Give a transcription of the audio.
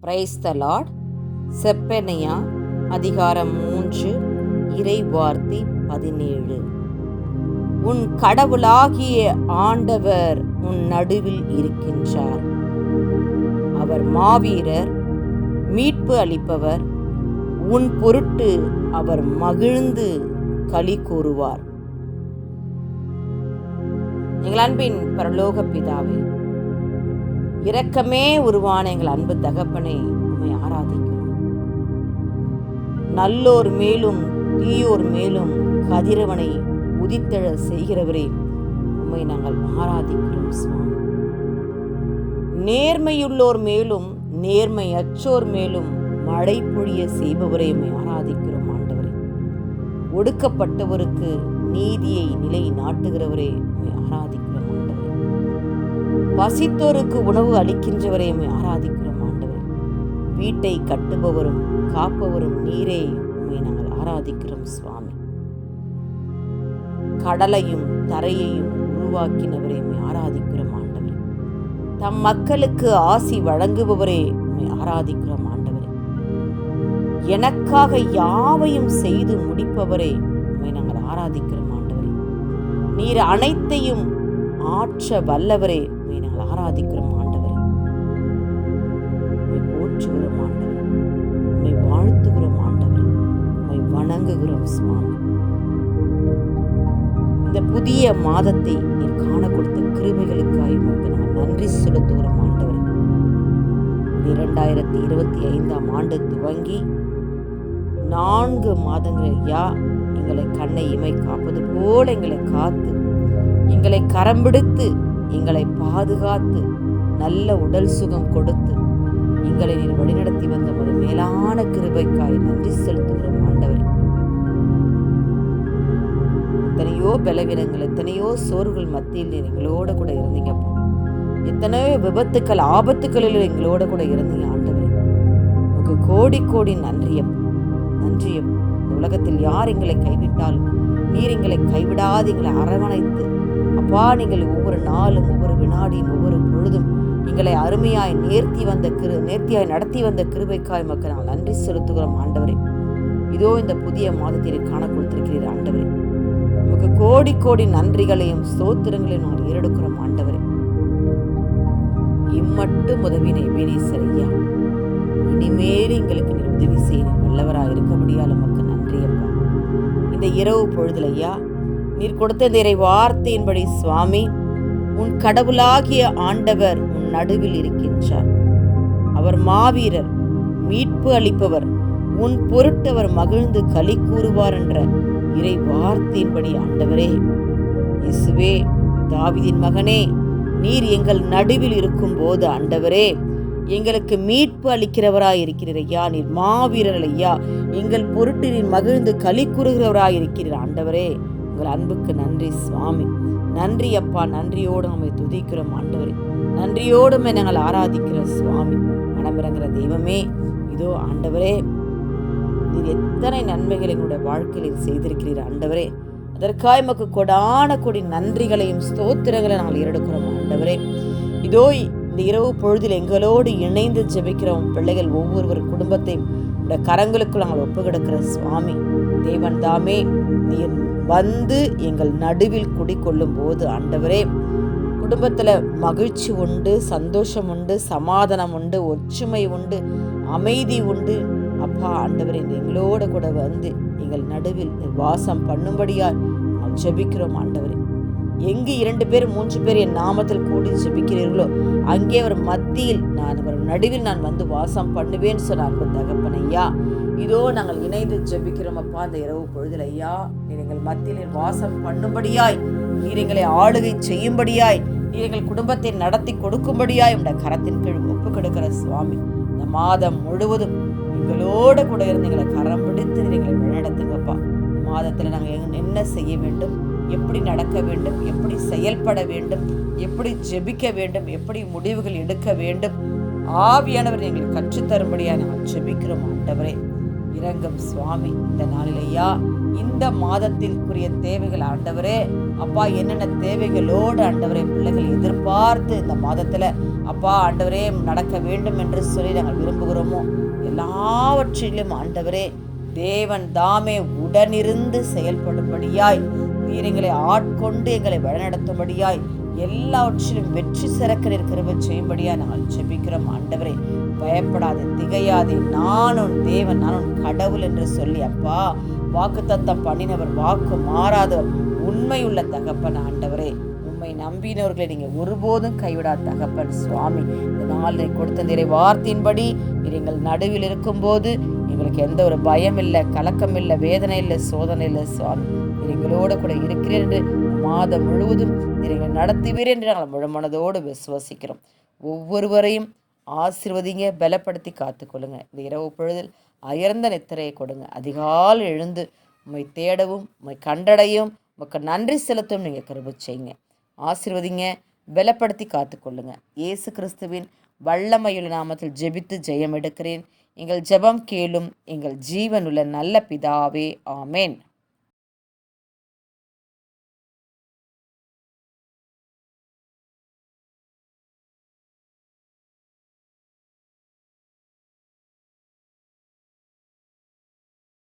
Praise the Lord செப்பனையா அதிகாரம் மூன்று இறை வார்த்தை பதினேழு. உன் கடவுளாகிய ஆண்டவர் உன் நடுவில் இருக்கின்றார். அவர் மாவீரர் மீட்பு அளிப்பவர் உன் பொருட்டு அவர் மகிழ்ந்து களி கூறுவார். எங்கள் அன்பின் பரலோக பிதாவே இரக்கமே உருவான எங்கள் அன்பு தகப்பனை உண்மை ஆராதிக்கிறோம். நல்லோர் மேலும் தீயோர் மேலும் கதிரவனை உதித்தெழ செய்கிறவரே உம்மை நாங்கள் ஆராதிக்கிறோம் சுவாமி. நேர்மையுள்ளோர் மேலும் நேர்மையற்றோர் மேலும் மழை பொழிய செய்பவரை உண்மை ஆராதிக்கிறோம் ஆண்டவரே. ஒடுக்கப்பட்டவருக்கு நீதியை நிலை நாட்டுகிறவரே உண்மை ஆராதிக்கிறோம். பசித்தோருக்கு உணவு அளிக்கின்றவரையும் ஆராதிக்கிறோம் ஆண்டவர். வீட்டை கட்டுபவரும் காப்பவரும் நீரே உண்மை நாங்கள் ஆராதிக்கிறோம் சுவாமி. கடலையும் தரையையும் உருவாக்கினவரையும் உம்மை ஆராதிக்கிறோம் ஆண்டவர். தம் மக்களுக்கு ஆசி வழங்குபவரே உண்மை ஆராதிக்கிறோம் ஆண்டவர். எனக்காக யாவையும் செய்து முடிப்பவரே உண்மை நாங்கள் ஆராதிக்கிறோம் ஆண்டவர். நீர் அனைத்தையும் ஆற்ற வல்லவரே நாங்கள் ஆராதிக்கிறோம் ஆண்டவர். உண்மை போற்றுகிறோம் ஆண்டவர். உண்மை வாழ்த்துகிறோம் ஆண்டவர். உண்மை வணங்குகிறோம் சுவாமி. இந்த புதிய மாதத்தை நீர் காண கொடுத்த கிருபைகளுக்காய் உமக்கு நாங்கள் நன்றி செலுத்துகிறோம் ஆண்டவர். இரண்டாயிரத்தி இருபத்தி ஐந்தாம் ஆண்டு துவங்கி நான்கு மாதங்கள் ஐயா எங்களை கண்ணை இமை காப்பது போல எங்களை காத்து எங்களை கரம்பிடித்து எங்களை பாதுகாத்து நல்ல உடல் சுகம் கொடுத்து எங்களை நீர் வழிநடத்தி வந்த ஒரு மேலான கிருபைக்காய் நன்றி செலுத்துகிறோம் ஆண்டவரே. எத்தனையோ பலவீனங்கள் எத்தனையோ சோர்வுகள் மத்தியில் நீர் எங்களோட கூட இருந்தீங்கப்பா எத்தனையோ விபத்துக்கள் ஆபத்துக்களில் எங்களோட கூட இருந்தீங்க ஆண்டவரே. உனக்கு கோடி கோடி நன்றியப்பா நன்றியப்பா இந்த உலகத்தில் யார் எங்களை கைவிட்டாலும் நீர் எங்களை கைவிடாது எங்களை அரவணைத்து அப்பா நீங்கள் ஒவ்வொரு நாளும் ஒவ்வொரு வினாடியும் ஒவ்வொரு பொழுதும் எங்களை அருமையாய் நேர்த்தி வந்த கிரு நேர்த்தியாய் நடத்தி வந்த கிருபைக்காய் மக்கள் நாங்கள் நன்றி செலுத்துகிறோம் ஆண்டவரே. இதோ இந்த புதிய மாதத்தினை காண கொடுத்திருக்கிறீர் ஆண்டவரே. உமக்கு கோடி கோடி நன்றிகளையும் ஸ்தோத்திரங்களையும் நாங்கள் ஏறெடுக்கிறோம் ஆண்டவரே. இம்மட்டும் உதவினை வீணேசர் சரியா இனிமேல் எங்களுக்கு நீர் உதவி செய்ய நீர் வல்லவராக இருக்கபடியால் உமக்கு நன்றி அப்பா. இந்த இரவு பொழுதுலையா நீர் கொடுத்த இந்த இறை வார்த்தையின்படி சுவாமி உன் கடவுளாகிய ஆண்டவர் உன் நடுவில் இருக்கின்றார். அவர் மாவீரர் மீட்பு அளிப்பவர் உன் பொருட்டவர் மகிழ்ந்து களி கூறுவார் என்ற இறை வார்த்தையின்படி ஆண்டவரே. இயேசுவே தாவிதின் மகனே நீர் எங்கள் நடுவில் இருக்கும் போது ஆண்டவரே எங்களுக்கு மீட்பு அளிக்கிறவராய் இருக்கிறீர் ஐயா நீர் மாவீரர் ஐயா எங்கள் பொருட்டு நீர் மகிழ்ந்து களி கூறுகிறவராய் இருக்கிறீர் ஆண்டவரே. உங்கள் அன்புக்கு நன்றி சுவாமி. நன்றி அப்பா நன்றியோடு நம்மை துதிக்கிறோம் ஆண்டவரே. நன்றியோடுமே நாங்கள் ஆராதிக்கிறோம் சுவாமி. மனமிறங்குற தெய்வமே இதோ ஆண்டவரே நீர் எத்தனை நன்மைகள் எங்களுடைய வாழ்க்கையில் செய்திருக்கிறீர் ஆண்டவரே. அதற்காக எமக்கு கொடான கொடி நன்றிகளையும் ஸ்தோத்திரங்களை நாங்கள் ஏறெடுக்கிறோம் ஆண்டவரே. இதோ இந்த இரவு பொழுதில் எங்களோடு இணைந்து ஜெபிக்கிறோம் பிள்ளைகள் ஒவ்வொருவர் குடும்பத்தையும் உடைய கரங்களுக்குள் நாங்கள் ஒப்புக்கெடுக்கிற சுவாமி. தேவன் தாமே. நீர் வந்து எங்கள் நடுவில் குடிக்கொள்ளும் போது ஆண்டவரே குடும்பத்தில் மகிழ்ச்சி உண்டு சந்தோஷம் உண்டு சமாதானம் உண்டு ஒற்றுமை உண்டு அமைதி உண்டு. அப்பா ஆண்டவரே எங்களோட கூட வந்து எங்கள் நடுவில் வாசம் பண்ணும்படியால் நாங்கள் ஜெபிக்கிறோம் ஆண்டவரே. எங்கு இரண்டு பேர் மூன்று பேர் என் நாமத்தில் கூடி ஜெபிக்கிறீர்களோ அங்கே அவர் மத்தியில் நான் அவர் நடுவில் நான் வந்து வாசம் பண்ணுவேன்னு சொன்ன அன்பு தகப்பன் ஐயா இதோ நாங்கள் இணைந்து ஜெபிக்கிறோம் அப்பா அந்த இரவு பொழுதில் ஐயா நீர் எங்கள் மத்தியில் வாசம் பண்ணும்படியாய் நீர் எங்களை ஆளுகை செய்யும்படியாய் நீர் எங்கள் குடும்பத்தை நடத்தி கொடுக்கும்படியாய் உடைய கரத்தின் கீழ் ஒப்பு கொடுக்கிற சுவாமி இந்த மாதம் முழுவதும் எங்களோட கூட இருந்து எங்களை கரம் பிடித்து நீர் எங்களை வழிநடத்துங்கப்பா. மாதத்தில் நாங்கள் என்ன செய்ய வேண்டும்? எப்படி நடக்க வேண்டும் எப்படி செயல்பட வேண்டும் எப்படி ஜெபிக்க வேண்டும் எப்படி முடிவுகள் எடுக்க வேண்டும். ஆவியானவர் எங்களுக்கு கற்றுத்தரும்படியாக நாங்கள் ஜெபிக்கிறோம் ஆண்டவரே. இறங்கும் சுவாமி இந்த நாளிலையா இந்த மாதத்திற்குரிய தேவைகள் ஆண்டவரே. அப்பா என்னென்ன தேவைகளோடு ஆண்டவரே பிள்ளைகள் எதிர்பார்த்து இந்த மாதத்தில் அப்பா ஆண்டவரே நடக்க வேண்டும் என்று சொல்லி நாங்கள் விரும்புகிறோமோ? எல்லாவற்றிலும் ஆண்டவரே தேவன் தாமே உடனிருந்து செயல்படும்படியாய் நீர் எங்களை ஆட்கொண்டு எங்களை வழிநடத்தும்படியாய் எல்லாவற்றிலும் வெற்றி சிறக்க கிருப செய்யும்படியாய் நாங்கள் ஜெபிக்கிறோம். ஆண்டவரே பயப்படாதே திகையாதே. நான் உன் தேவன் நான் உன் கடவுள் என்று சொல்லி அப்பா வாக்குத்தத்தம் பண்ணினவர் வாக்கு மாறாதவர் உண்மையுள்ள தகப்பன் ஆண்டவரே. உண்மை நம்பினவர்களை நீங்கள் ஒருபோதும் கைவிடாத தகப்பன் சுவாமி. இந்த நாளில் கொடுத்த நிறை வார்த்தையின்படி நீர் எங்கள் நடுவில் இருக்கும்போது எங்களுக்கு எந்த ஒரு பயம் இல்லை கலக்கம் இல்லை வேதனை இல்லை சோதனை இல்லை சுவாமி. எங்களோட கூட இருக்கிறேன் என்று மாதம் முழுவதும் நீர் எங்களை நடத்துவீர் என்று நாங்கள் முழுமனதோடு விசுவசிக்கிறோம். ஒவ்வொருவரையும் ஆசிர்வதிங்க பலப்படுத்தி காத்துக்கொள்ளுங்க. இந்த இரவு பொழுதில் அயர்ந்த நித்திரையை கொடுங்க. அதிகால் எழுந்து உம்மை தேடவும் உம்மை கண்டடையும் உமக்கு நன்றி செலுத்தும் நீங்கள் கருப செய்யுங்க. ஆசிர்வதிங்க பலப்படுத்தி காத்துக்கொள்ளுங்க. இயேசு கிறிஸ்துவின் வல்லமையுள்ள நாமத்தில் ஜெபித்து ஜெயம் எடுக்கிறேன் எங்கள் ஜெபம் கேளும் எங்கள் ஜீவனுள்ள நல்ல பிதாவே ஆமேன்.